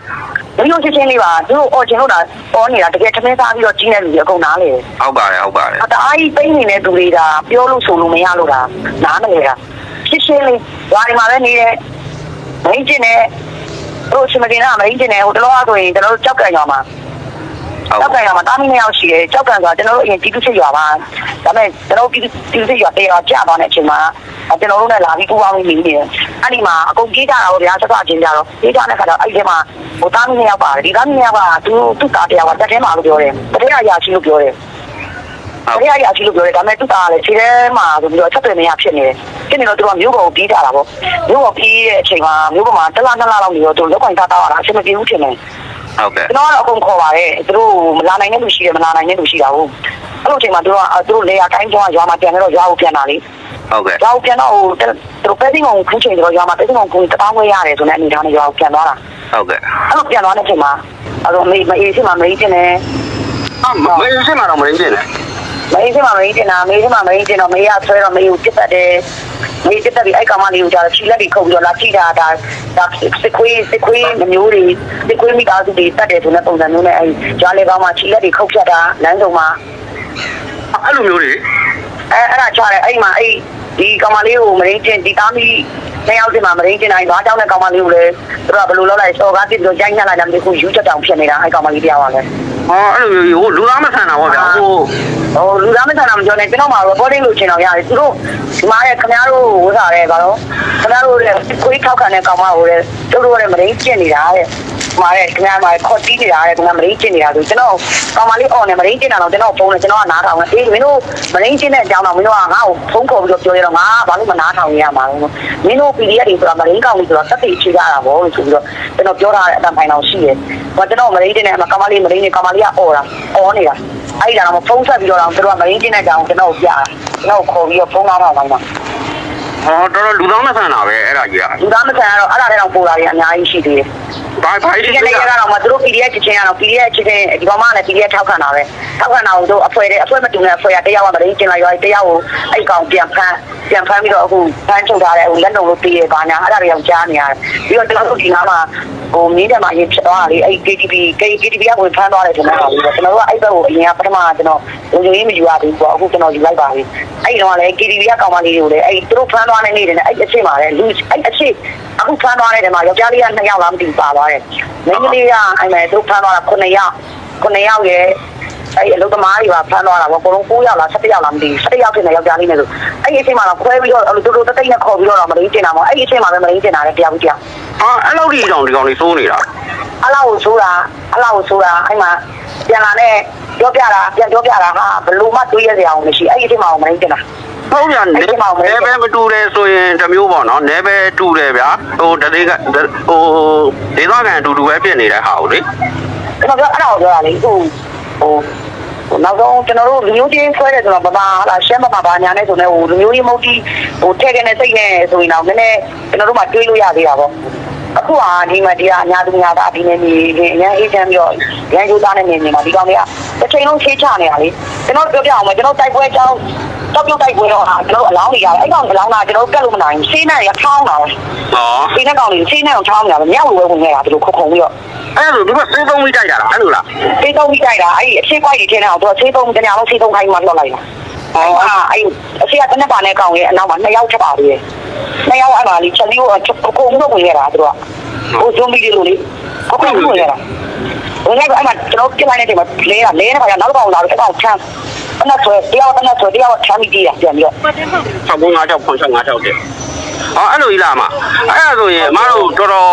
ဘယ်လိုချင်းချင်းလေးပါသူတို့အော်ကျွန်တော်တို့အော်နေတာတကယ်ထမင်းစားပြီးတော့ကြီးနေလူတွေအကုန်နားလေဟုတ်ပါတယ်ဟုတ်ပါတယ်အတအားကြီးပိန်းနေတဲ့သူတွေကပြောလို့ဆိုလို့မရလို့တာနားမလဲတာရှင်းရှင်းလေးဓာတ်ဒီမှာပဲနေတယ်မင်းကျင်နေတို့ချင်မတင်တာမင်းကျင်နေဟိုတလောကဆိုရင်ကျွန်တော်တို့ကြောက်ကန်ရွာမှာဟုတ် ကြောက်ကန်ရွာမှာတာမီနှစ်ယောက်ရှိတယ်ကြောက်ကန်ဆိုတာကျွန်တော်တို့အရင်ပြည်သူ့စစ်ရွာပါဒါပေမဲ့ကျွန်တော်တို့ပြည်သူပြည်သူ့စစ်ရွာတေးတော့ကြာသွားတဲ့အချိန်မှာကျွန်တော်တို့နဲ့လာပြီးပူပေါင်းပြီးနေနေတယ်အဲ့ဒီမှာအကုန်ကြီးကြတာတော့ဗျာဆက်စချင်းကြတော့ကြီးကြတဲ့ခါတော့အဲ့ဒီမှာဟိုတာမီနှစ်ယောက်ပါတယ်ဒီတာမီနှစ်ယောက်ကသူသူ့သားတရားကတက်ထဲမှာလို့ပြောတယ်တက်ထဲကရာရှိလို့ပြောတယ်ဟုတ်။အဲ့ဒီအရှိလို့ပြောတယ်ဒါပေမဲ့သူ့သားကလည်းခြေထဲမှာဆိုပြီးတော့ချက်တွေမရဖြစ်နေတယ်။ဖြစ်နေတော့သူကမျိုးပေါ်ကိုပြီးကြတာပေါ့။မျိုးပေါ်ပြီးတဲ့အချိန်မှာမျိုးပေါ်မှာတစ်လားနှစ်လားလောက်နေတော့သူလောက်ပိုင်သားသားရတာအချိန်မပြေဘူးထင်တယ် ဟုတ်ကဲ့။ကျွန်တော်ကတော့အကုန်ခေါ်ပါတယ်။သူတို့မလာနိုင်တဲ့လူရှိတယ်မလာနိုင်တဲ့လူရှိတာဟုတ်။အဲ့လိုအချိန်မှာသူတို့ကသူတို့လေယာတိုင်းကျောင်းရွာမှာပြန်တော့ရွာကိုပြန်လာလေဟုတ်ကဲ့။ရွာကိုပြန်တော့ဟိုသူတို့ပဲသိငုံခင်းချိန်တော့ရွာမှာပဲသိငုံကိုတပေါင်းခွဲရတယ်ဆိုတဲ့အနေထားနဲ့ရွာကိုပြန်သွားတာဟုတ်ကဲ့။အဲ့လိုပြန်သွားတဲ့အချိန်မှာအဲ့လိုမေးမအေးရှိမှမေးတင်တယ်အာမင်းရှင်းမှာတော့မရင်းကျင်နဲ့ မင်းစမမင်းတင်တာမင်းစမမင်းတင်တော့မင်းရဆွဲတော့မင်းကိုပြတ်တတ်တယ်မင်းပြတ်တတ်ပြီးအဲ့ကောင်မလေးကိုကြာချီလက်တွေခုတ်ပြီးတော့လာကြည့်တာဒါဒါစစ်ခွေးစစ်ခွေးမျိုးတွေစစ်ခွေးမိသားစုတွေတတ်တယ်ဆိုတဲ့ပုံစံမျိုးနဲ့အဲ့ဂျားလေကောင်မချီလက်တွေခုတ်ဖြတ်တာလမ်းစုံမှာအဲ့လိုမျိုးတွေအဲအဲ့ဒါချတယ်အဲ့မှာအဲ့ဒီကောင်မလေးကိုမရင်းတင်ဒီသားမီး နှစ်ယောက်စီမှာမရင်းတင်တိုင်းဘာကြောင့်လဲကောင်မလေးကိုလည်းသူကဘယ်လိုလုပ်လိုက်စော်ကားပြပြီးတော့ကြိုင်းညှက်လိုက်တယ်မျိုးကိုယူချက်တောင်ဖြစ်နေတာအဲ့ကောင်မလေးတရားပါပဲဟောအဲ့လိုမျိုးဟိုလူသားမဆန်တာပေါ့ဗျာဟိုဟိုလူသားမဆန်တာမပြောနဲ့ကျွန်တော်မှာ reporting လုပ်ချင်တော့ရတယ်သူတို့ဒီမှာရဲ့ခင်ဗျားတို့ဟိုစားရဲဘာလို့ခင်ဗျားတို့ရဲ့ခွေးထောက်ခံတဲ့ကောင်မဟိုတဲ့ကျုပ်တို့ရဲ့မရင်းကျင်နေတာတဲ့ မာရဲ့ခင်ဗျားမှာခေါ်တီးနေတာတဲ့ခင်ဗျားမရင်းကျင်နေတာဆိုကျွန်တော်ကောင်မလေးအော်နေမရင်းကျင်တာတော့ကျွန်တော်ဖုန်းနဲ့ကျွန်တော်ကနားထောင်တယ်အေးမင်းတို့မရင်းကျင်တဲ့အကြောင်းတော့မင်းတို့ကငါ့ကိုဖုန်းခေါ်ပြီးတော့ပြောရတော့ငါဘာလို့မနားထောင်ရမှာလဲမင်းတို့ PDF တွေဆိုတာမရင်းကောင်တွေဆိုတော့တက်တိချေကြတာဗောလို့ဆိုပြီးတော့ကျွန်တော်ပြောထားတဲ့အတန်ဖိုင်အောင်ရှိတယ်ဟိုကျွန်တော်မရင်းကျင်တဲ့အမှာကောင်မလေးမရင်းနေကောင်မလေးကအော်တာအော်နေတာအဲ့ဒါတော့ဖုန်းဆက်ပြီးတော့သူတို့ကမရင်းကျင်းတဲ့ကြောင်ကျွန်တော်ကိုပြတာကျွန်တော်ခေါ်ပြီးတော့ဖုန်းကားမှာပိုင်းမှာဟောတော်တော်လူသားမဆန်တာပဲအဲ့ဒါကြီးကလူသားမဆန်ကတော့အဲ့ဒါတွေတော့ပိုလာတွေအများကြီးရှိသေးတယ် ဘာဘာဒီကြီးကလဲနေ့ကတော့မှသူတို့ PDF ချစ်ချင်းကတော့ PDF ချစ်ချင်းဒီကောင်မနဲ့ PDF ထောက်ခံတာပဲထောက်ခံတာကိုတို့အဖွဲတဲ့အဖွဲမတူတဲ့အဖွဲကတယောက်ကမရင်းကျင်လိုက်ရောတယောက်ကိုအဲ့ကောင်ပြန်ဖမ်းပြန်ဖမ်းပြီးတော့အခုဖမ်းချုပ်ထားတဲ့ဟိုလက်လုံးလို့ပြေးရပါညာအဲ့ဒါတွေအောင်ကြားနေရတယ်ပြီးတော့ကျွန်တော်တို့ဒီနားမှာဟိုမင်းတယ်မှာရင်ဖြစ်သွားတာလေအဲ့ KTV KTV ကဝင်ဖမ်းသွားတယ်ကျွန်တော်ကကျွန်တော်တို့ကအဲ့ဘက်ကိုအရင်ကပထမကျွန်တော်လုံခြုံရေးမယူရဘူးပေါ့အခုကျွန်တော်ယူလိုက်ပါပြီအဲ့တော့လေ KTV ကကောင်မလေးတွေကိုလေအဲ့သူတို့ဖမ်းသွားတဲ့နေ့တည်းနဲ့အဲ့အချိန်မှာလေလူအဲ့အချိန်အခုဖမ်းသွားတဲ့နေရာမှာယောက်ျားလေးက2ယောက်လားမသိဘူးပါသွားတယ်မိန်းကလေးကအဲ့မဲ့သူဖမ်းသွားတာ9ယောက်9ယောက်ရဲ့အဲ့အလုပ်သမားတွေကဖမ်းသွားတာပေါ့အကုန်လုံး9ယောက်လား17ယောက်လားမသိဘူး17ယောက်ဖြစ်နေယောက်ျားလေးနဲ့ဆိုအဲ့ဒီအချိန်မှာတော့ခွဲပြီးတော့သူတို့တတိတ်နဲ့ခေါ်ပြီးတော့မရင်းကျင်တာပေါ့အဲ့ဒီအချိန်မှာပဲမရင်းကျင်တာလေတရားဘူးတရားဟာအဲ့လောက်ကြီးတောင်ဒီကောင်လေးစိုးနေတာအလောက်ကိုဆိုတာအလောက်ကိုဆိုတာအဲ့မှာပြန်လာနဲ့ပြောပြတာပြန်ပြောပြတာဟာဘလို့မှတွေးရစရာအောင်မရှိအဲ့ဒီအချိန်မှာမရင်းကျင်တာ ဟုတ်ပြန်နေနေပဲမတူတယ်ဆိုရင်တမျိုးပေါ့နော်နေပဲတူတယ်ဗျာဟိုတတိကဟိုဒေသခံအတူတူပဲဖြစ်နေတဲ့ဟာကိုလေကျွန်တော်ပြောအဲ့ဒါကိုပြောတာလေဟိုဟိုဟိုနောက်ဆုံးကျွန်တော်တို့လူမျိုးချင်းဆွဲတယ်ဆိုတော့ဘာမှဟာလာရှမ်းမပါဘာညာနဲ့ဆိုနေဟိုလူမျိုးကြီးမဟုတ်ကြီးဟိုထဲကနေစိတ်နဲ့ဆိုရင်တော့နည်းနည်းကျွန်တော်တို့မှတွေးလို့ရသေးတာပေါ့အခုဟာဒီမှာတရားအများသူများသားဒီနေ့နေအရင်အေးချမ်းပြီးတော့ရန်ကျိုးသားနဲ့နေနေမှာဒီကောင်တွေကတစ်ချိန်လုံးချေးချနေတာလေကျွန်တော်ပြောပြအောင်မယ်ကျွန်တော်တိုက်ပွဲအကြောင်း တောက်ပြုတ်တိုက်ပွဲတော့ဟာကျွန်တော်အလောင်းနေရတယ်အဲ့ကောင်အလောင်းကကျွန်တော်ကတ်လို့မနိုင်ဘူးဆေးနဲ့ရထောင်းတာပဲဟောဆေးနဲ့ကောင်လေးဆေးနဲ့အောင်ထောင်းနေတာပဲမြောက်ဝဲဝင်နေတာသူတို့ခုံခုံပြီးတော့အဲ့လိုဒီကစေးသုံးမိတိုက်တာလားအဲ့လိုလားဆေးသုံးပြီးတိုက်တာအဲ့ဒီအဖြစ်ပွိုက်တွေထင်းနေအောင်သူကဆေးသုံးတညာလုံးဆေးသုံးခိုင်းမှလွှတ်လိုက်တာဟောအာအဲ့အဖေကတနက်ပါနဲ့ကောင်ရဲ့အနောက်မှာနှစ်ယောက်ချက်ပါသေးတယ်နှစ်ယောက်အဲ့မှာလीချက်လေးကိုခုံလို့ဝင်ရတာသူကဟိုဇွန်ဘီတွေလို့လေခုံလို့ဝင်ရတာဝင်လိုက်တော့အဲ့မှာကျွန်တော်ပြလိုက်တဲ့ချိန်မှာလဲတာလဲတဲ့ခါကျနောက်တစ်ကောင်လာတော့တစ်ကောင်ချမ်း တနက်ဆွဲတယောက်တနက်ဆွဲတယောက်ချမ်းပြီးကြည့်တာပြန်ပြီးတော့6956 96တဲ့ဟောအဲ့လိုကြီးလားမအဲ့ဒါဆိုရင်အမတို့တော်တော်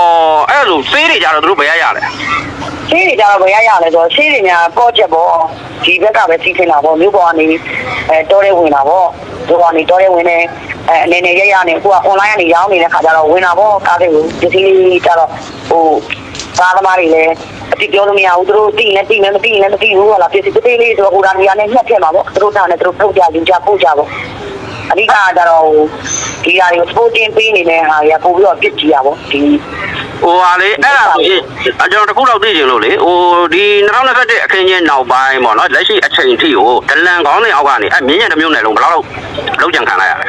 အဲ့လိုစေးတွေကြတော့သူတို့ဘယ်ရရလဲဆေးတွေကြတော့ဘယ်ရရလဲဆိုတော့ဆေးတွေများပေါ့ချက်ပေါ့ဒီဘက်ကပဲစီးထင်တာပေါ့မြို့ပေါ်ကနေအဲတောထဲဝင်တာပေါ့မြို့ပေါ်ကနေတောထဲဝင်နေအဲအနေနဲ့ရရနေအခုက online ကနေရောင်းနေတဲ့ခါကျတော့ဝင်တာပေါ့ကားတွေကိုဒီစီးကြတော့ဟို ကားသမားတွေလည်းအတိပြောလို့မရဘူးသူတို့တိနေတိနေမတိနေမတိဘူးဟာလားပြည်စီတေးလေးဆိုတော့ဟိုဒါနေရာနဲ့ညှက်ဖြစ်မှာပေါ့သူတို့တာနဲ့သူတို့ထုတ်ကြယူကြပို့ကြပေါ့အဓိကကြတော့ဒီဟာတွေကို sporting ပေးနေတဲ့ဟာတွေကပို့ပြီးတော့ပြစ်ကြည့်ရပေါ့ဒီဟိုဟာလေအဲ့ဒါဆိုရင်အကျွန်တော်တခုတော့သိချင်လို့လေဟိုဒီ2021အခင်းချင်းနောက်ပိုင်းပေါ့နော်လက်ရှိအချိန်ထိကိုဒလန်ကောင်းတဲ့အောက်ကနေအဲ့မြင်းရံတစ်မျိုးနယ်လုံးဘယ်လောက်လောက်ကြံခံလိုက်ရလဲ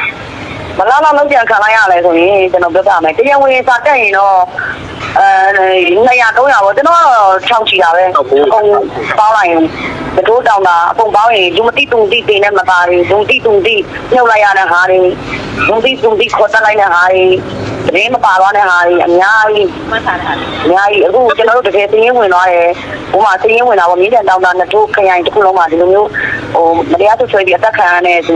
မလားလားလောက်ကြံခံလိုက်ရလဲဆိုရင်ကျွန်တော်ပြောပြမယ်တရားဝင်စာတက်ရင်တော့ အဲ200 300ပေါ့ကျွန်တော်ကတော့ချောင်းချီတာပဲအကုန်ပေါင်းလိုက်ရင်မတိုးတောင်တာအကုန်ပေါင်းရင်လူမတိတုံတိတင်နဲ့မပါဘူးလူတိတုံတိညှုပ်လိုက်ရတဲ့ဟာတွေလူတိတုံတိခေါ်တက်လိုက်တဲ့ဟာတွေတရင်မပါသွားတဲ့ဟာတွေအများကြီးမှတ်ထားတာအများကြီးအခုကျွန်တော်တို့တကယ်သင်ရင်ဝင်သွားတယ်ဟိုမှာသင်ရင်ဝင်တာပေါ့မြင်းတန်တောင်တာနှစ်ထိုးခရိုင်တစ်ခုလုံးမှာဒီလိုမျိုးဟိုမတရားဆွဆွဲပြီးအသက်ခံရတဲ့သူ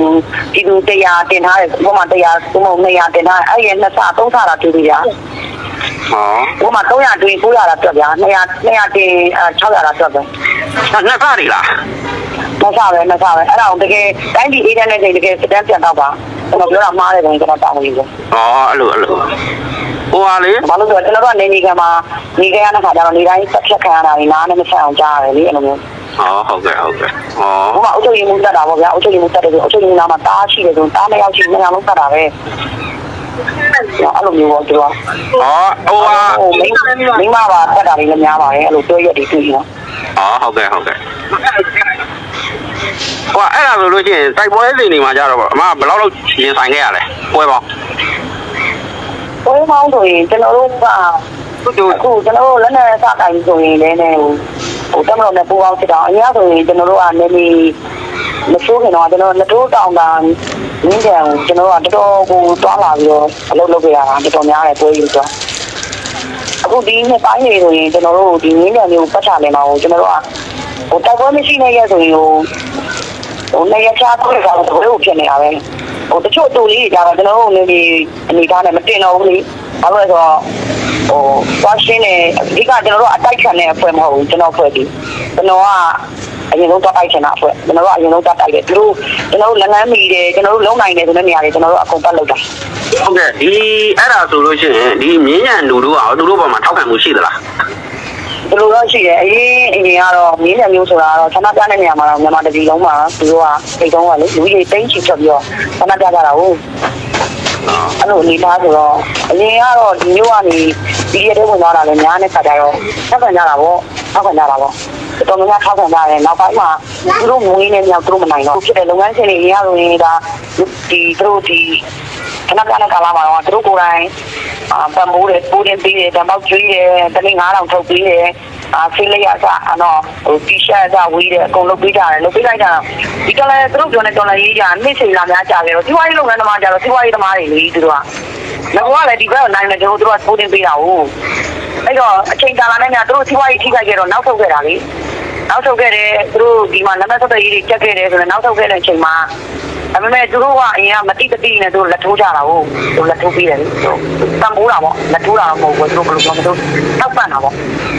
ဒီသူ100တင်ထားတယ်ဟိုမှာ100သူမ200တင်ထားတယ်အဲ့ဒီနှစ်ဆသုံးဆတာတူပြီဗျာ ဟောဟိုမှာ300တွင်900တာတွက်ဗျာ200 200တင်600တာတွက်ပဲနှစ်ဆတွေလားမဆပဲမဆပဲအဲ့ဒါကိုတကယ်တိုင်းပြည်အေးတဲ့နေချိန်တကယ်စတန်ပြန်တော့ပါကျွန်တော်ပြောတာမှားတယ်ဆိုရင်ကျွန်တော်တောင်းနေတယ်ဟောအဲ့လိုအဲ့လိုဟိုဟာလေဘာလို့ဆိုတော့ကျွန်တော်တို့ကနေနေကမှာနေကြရတဲ့ခါကျတော့နေတိုင်းဆက်ဖြတ်ခံရတာတွေနားနဲ့မဆက်အောင်ကြားရတယ်လေအဲ့လိုမျိုးဟောဟုတ်ကဲ့ဟုတ်ကဲ့ဟောဟိုမှာအုတ်ချုပ်ရင်မူတက်တာပေါ့ဗျာအုတ်ချုပ်ရင်မူတက်တယ်ဆိုအုတ်ချုပ်ရင်နားမှာ တားရှိတယ်ဆိုတားနှစ်ယောက်ရှိနှစ်ယောက်လုံးတက်တာပဲအဲ့လိုမျိုးပေါ့သူကဟောဟိုဟာဟိုမိမိမပါတက်တာတွေလည်းများပါတယ်အဲ့လိုပြောရက်တွေတွေ့ရင်ဟောဟုတ်ကဲ့ဟုတ်ကဲ့ဟောအဲ့ဒါဆိုလို့ရှိရင်စိုက်ပွဲစီနေမှာကြတော့ဗောအမဘယ်လောက်လောက်ရင်ဆိုင်ခဲ့ရလဲပွဲပေါင်းဘုံမောင်းဆိုရင်ကျွန်တော်တို့ကသူတို့အခုကျွန်တော်တို့လက်နဲ့စတိုင်ဆိုရင်လည်းနဲ့ဟိုတမလို့နဲ့ပူပေါင်းဖြစ်တော့အများဆိုရင်ကျွန်တော်တို့ကနေနေ မဆိုးခင်တော့ကျွန်တော်လက်တိုးတောင်တာငင်းတယ်ကျွန်တော်ကတော်တော်ကိုတွားလာပြီးတော့အလုပ်လုပ်ကြရတာတော်တော်များတယ်ပွဲယူဆိုအခုဒီနှစ်ပိုင်းနေဆိုရင်ကျွန်တော်တို့ဒီငင်းတယ်မျိုးပတ်ချတယ်မှာဟိုကျွန်တော်တို့ကဟိုတိုက်ပွဲမရှိနေရဆိုရင်ဟိုဟိုနေရချားတော့ကတော့ဘယ်လိုဖြစ်နေတာပဲဟိုတချို့တူလေးတွေကြတော့ကျွန်တော်တို့နေဒီအနေထားနဲ့မတင်တော့ဘူးလေဘာလို့လဲဆိုတော့ဟိုသွားရှင်းနေအဓိကကျွန်တော်တို့အတိုက်ခံတဲ့အဖွဲ့မဟုတ်ဘူးကျွန်တော်အဖွဲ့ဒီကျွန်တော်က အရင်ဆုံးသွားတိုက်ချင်တာအဖွဲ့ကျွန်တော်တို့ကအရင်ဆုံးသွားတိုက်တယ်သူတို့ကျွန်တော်တို့လက်လန်းမီတယ်ကျွန်တော်တို့လုံနိုင်တယ်ဆိုတဲ့နေရာတွေကျွန်တော်တို့အကုန်ပတ်လုပ်တာဟုတ်ကဲ့ဒီအဲ့ဒါဆိုလို့ရှိရင်ဒီမြင်းညံလူတို့ကသူတို့ဘက်မှာထောက်ခံမှုရှိသလားဒီလိုတော့ရှိတယ်အရင်အရင်ကတော့မြင်းတယ်မျိုးဆိုတာတော့ဆန္ဒပြတဲ့နေရာမှာတော့မြန်မာတပြည်လုံးမှာသူတို့ကအိတ်တုံးကလေလူကြီးတိမ့်ချီချက်ပြီးတော့ဆန္ဒပြကြတာဟုတ်အဲ့လိုအနေထားဆိုတော့အရင်ကတော့ဒီမျိုးကနေဒီရက်ထဲဝင်သွားတာလည်းများတဲ့ခါကျတော့ထောက်ခံကြတာပေါ့ ထောက်ခံကြတာပေါ့တော်တော်များများထောက်ခံကြတယ်နောက်ပိုင်းမှာသူတို့မွေးနေမြောက်သူတို့မနိုင်တော့ဖြစ်တဲ့လုပ်ငန်းရှင်တွေအရင်ကဆိုရင်ဒါဒီသူတို့ဒီခဏခဏကာလာမှာတော့သူတို့ကိုယ်တိုင်အာပံမိုးတယ်ပိုးတင်ပေးတယ်ဓာတ်ပေါက်ကျွေးတယ်တနေ့9000ထုတ်ပေးတယ်အာဖိလေးရစားအတော့ဟိုတီရှပ်ကဝေးတယ်အကုန်လုပ်ပေးကြတယ်လုပ်ပေးလိုက်တာဒီကလည်းသူတို့ပြောနေတော်လည်းရေးကြနှစ်ချိန်လာများကြတယ်တော့စီးပွားရေးလုပ်ငန်းသမားကြတော့စီးပွားရေးသမားတွေလေသူတို့ကငါကလည်းဒီဘက်နိုင်တယ်ကျွန်တော်တို့ကပိုးတင်ပေးတာဟုတ် အဲ့တော့အချိန်ကာလနဲ့များသူတို့စီးပွားရေးထိခိုက်ခဲ့တော့နောက်ဆုတ်ခဲ့တာလေနောက်ဆုတ်ခဲ့တယ်သူတို့ဒီမှာနံပါတ်ဆက်သွယ်ရေးတွေချက်ခဲ့တယ်ဆိုတော့နောက်ဆုတ်ခဲ့တဲ့အချိန်မှာ ဒါပေမဲ့သူတို့ကအရင်ကမတိတတိနဲ့သူတို့လက်ထိုးကြတာဟုတ်သူလက်ထိုးပေးတယ်လေသူတန်ဖိုးတာပေါ့လက်ထိုးတာတော့မဟုတ်ဘူးသူတို့ဘယ်လိုပြောမလို့တောက်ပန်တာပေါ့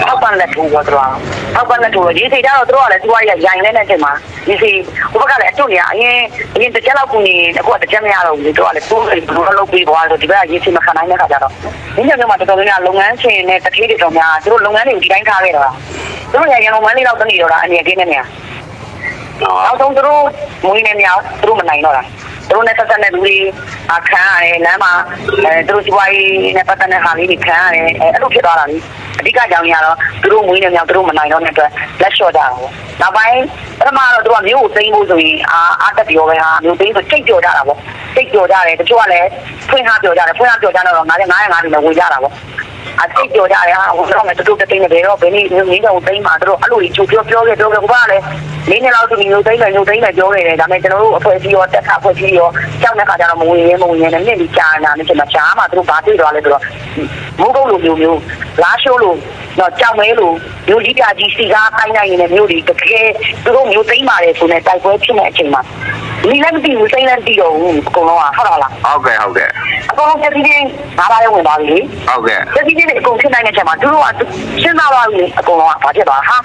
တောက်ပန်လက်ထိုးပေါ့သူတို့ကတောက်ပန်လက်ထိုးရေးစီကြတော့သူတို့ကလည်းစီးပွားရေးရိုင်နေတဲ့အချိန်မှာရေးစီဟိုဘက်ကလည်းအကျွတ်နေအရင်အရင်တစ်ချက်လောက်ကူနေအခုကတစ်ချက်မရတော့ဘူးလေသူကလည်းတိုးတယ်ဘယ်လိုလုပ်ပြီးသွားဆိုဒီဘက်ကရေးစီမခံနိုင်တဲ့ခါကျတော့ဒီညကမှတော်တော်များများလုပ်ငန်းရှင်နဲ့တတိတွေတော်များသူတို့လုပ်ငန်းတွေကိုဒီတိုင်းထားခဲ့တော့သူတို့ရရန်ကုန်မန်းလေးတော့တနေတော့တာအနေအကင်းနဲ့နေ နောက်ဆုံးသူတို့မွေးနေမြောက်သူတို့မနိုင်တော့တာသူတို့နဲ့ဆက်ဆက်တဲ့လူတွေအခန်းရတယ်လမ်းမှာအဲသူတို့စီးပွားရေးနဲ့ပတ်သက်တဲ့ဟာလေးတွေခံရတယ်အဲအဲ့လိုဖြစ်သွားတာလေအဓိကကြောင့်ကြီးကတော့သူတို့မွေးနေမြောက်သူတို့မနိုင်တော့တဲ့အတွက်လက်လျှော့ကြတာပေါ့နောက်ပိုင်းပထမတော့သူကမျိုးကိုသိမ်းဖို့ဆိုရင်အာအတက်ပြောပဲဟာမျိုးသိမ်းဆိုစိတ်ကြော်ကြတာပေါ့စိတ်ကြော်ကြတယ်တချို့ကလည်းဖွင့်ထားပြောကြတယ်ဖွင့်ထားပြောကြတော့ငါလည်း900 900နဲ့ဝင်ကြတာပေါ့ အသိပြောကြတယ်ဟာဟိုတော့မတူတူတိတ်နေတယ်တော့ဘယ်နည်းနည်းတော့သိမ်းမှာတို့အဲ့လိုကြီးချိုးပြောပြောခဲ့ပြောခဲ့ဘာလဲလေးနှစ်လောက်သူမျိုးသိမ်းတယ်မျိုးသိမ်းတယ်ပြောခဲ့တယ်ဒါပေမဲ့ကျွန်တော်တို့အဖွဲ့အစည်းရောတက်ခအဖွဲ့အစည်းရောကြောက်တဲ့ခါကျတော့မဝင်ရဲမဝင်ရဲနဲ့နှစ်ဒီကြာနာနေချင်မှရှားမှသူတို့ဘာတွေ့သွားလဲဆိုတော့မိုးကုတ်လိုမျိုးမျိုးလားရှိုးလိုတော့ကြောက်မဲလိုမျိုးကြီးပြကြီးစီကားတိုင်းနိုင်နေတဲ့မျိုးတွေတကယ်သူတို့မျိုးသိမ်းပါတယ်ဆိုနေတိုက်ပွဲဖြစ်နေတဲ့အချိန်မှာ ဒီလည်းမသိဘူးစိမ့်လည်းမသိတော့ဘူးအကုန်လုံးကဟုတ်လားဟုတ်ကဲ့ဟုတ်ကဲ့အကုန်လုံးပြည့်ပြည့်ငါးပါးလည်းဝင်သွားပြီလေဟုတ်ကဲ့တတိယနေ့အကုန်ဖြစ်နိုင်တဲ့အချိန်မှာသူတို့ကစဉ်းစားပါဘူးလေအကုန်လုံးကဘာဖြစ်သွားဟာ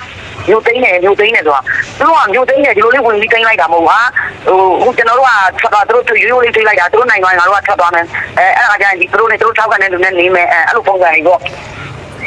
မြို့သိမ်းနေမြို့သိမ်းနေဆိုတာသူတို့ကမြို့သိမ်းနေဒီလိုလေးဝင်ပြီးသိမ်းလိုက်တာမဟုတ်ဟာဟိုဟိုကျွန်တော်တို့ကဆက်သွားသူတို့ရိုးရိုးလေးသိမ်းလိုက်တာသူတို့နိုင်သွားရင်ငါတို့ကထွက်သွားမယ်အဲအဲ့ဒါကကြရင်ဒီသူတို့နဲ့သူတို့ထောက်ကန်တဲ့လူနဲ့နေမယ်အဲအဲ့လိုပုံစံတွေပေါ့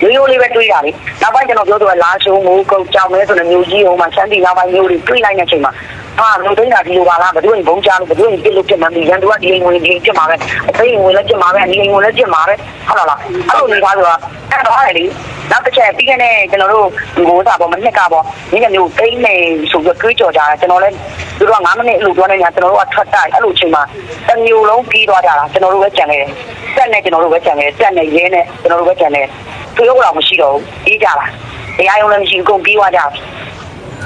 ရိုးရိုးလေးပဲတွေးတာလေနောက်ပိုင်းကျွန်တော်ပြောသူကလာရှုံးမှုကုတ်ကြောင်မဲဆိုတဲ့မျိုးကြီးဟိုမှာချမ်းတီနောက်ပိုင်းမျိုးတွေတွေးလိုက်တဲ့အချိန်မှာ ဟာမြို့သိမ်းတာဒီလိုပါလားဘယ်သူရင်ဘုံချလို့ဘယ်သူရင်ပြစ်လို့ပြစ်မှန်းဒီရန်သူကဒီအိမ်ဝင်ဒီအိမ်ပြစ်မှာပဲအသိအိမ်ဝင်လည်းပြစ်မှာပဲဒီအိမ်ဝင်လည်းပြစ်မှာပဲဟုတ်လားလားအဲ့လိုနေသားဆိုတာအဲ့တော့ဟာလေနောက်တစ်ချက်ပြီးခဲ့တဲ့ကျွန်တော်တို့ငိုးတာပေါ့မနှစ်ကပေါ့ဒီကမျိုးတိမ့်နေဆိုပြီးတွေးကြော်ကြတာကျွန်တော်လည်းသူတို့က9မိနစ်အလိုပြောနေညာကျွန်တော်တို့ကထွက်တိုက်အဲ့လိုချိန်မှာတစ်မျိုးလုံးပြီးသွားကြတာကျွန်တော်တို့ပဲကြံနေတယ်တက်နဲ့ကျွန်တော်တို့ပဲကြံနေတယ်တက်နဲ့ရဲနဲ့ကျွန်တော်တို့ပဲကြံနေတယ်သူတို့ကတော့မရှိတော့ဘူးပြီးကြလားတရားရုံးလည်းမရှိဘူးကုန်ပြီးသွားကြပြီ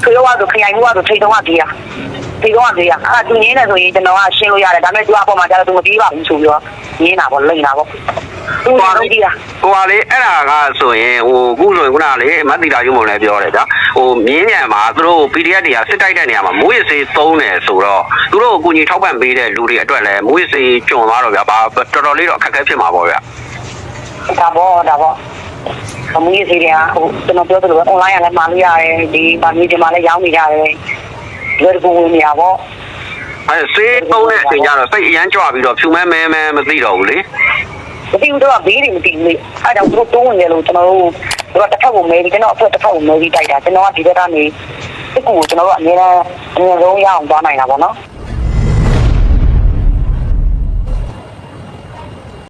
သူတို့ကတော့ခရိုင်မှုကတော့ထိတ်တုံးကပြေးတာဒီတော့ကပြေးရအဲ့ဒါသူငင်းနေဆိုရင်ကျွန်တော်ကရှင်းလို့ရတယ်ဒါပေမဲ့သူအပေါ်မှာကျတော့သူမပြေးပါဘူးဆိုပြီးတော့ငင်းတာပေါ့လိမ့်တာပေါ့သူကလုံးပြေးတာဟိုပါလေအဲ့ဒါကဆိုရင်ဟိုအခုဆိုရင်ခုနကလေမတ်တီတာယူမုံလည်းပြောတယ်ဗျာဟိုမြင်းညံမှာသူတို့ PDF တွေကစစ်တိုက်တဲ့နေရာမှာမိုးရစေးသုံးတယ်ဆိုတော့သူတို့ကိုအကူကြီးထောက်ပံ့ပေးတဲ့လူတွေအတွက်လည်းမိုးရစေးကျွံသွားတော့ဗျာဘာတော်တော်လေးတော့အခက်အခဲဖြစ်မှာပေါ့ဗျာဒါပေါ့ဒါပေါ့အ မှုရေးစီတွေကဟိုကျွန်တော်ပြောသလိုပဲ online ကလည်းမှာလို့ရတယ်ဒီဗာမီဒီမှာလည်းရောင်းနေကြတယ်လွယ်ကူဝင်နေရပေါ့အဲစေးသုံးတဲ့အချိန်ကျတော့စိတ်အရန်ကြွပြီးတော့ဖြူမဲမဲမဲမသိတော့ဘူးလေမသိဘူးတော့ဘေးတွေမသိဘူးလေအဲဒါကြောင့်သူတို့တိုးဝင်တယ်လို့ကျွန်တော်တို့တို့ကတစ်ခါကိုမဲပြီးကျွန်တော်အဖွဲ့တစ်ခါကိုမဲပြီးတိုက်တာကျွန်တော်ကဒီဘက်ကနေတစ်ခုကိုကျွန်တော်တို့အများအားအများဆုံးရအောင်သွားနိုင်တာပေါ့နော်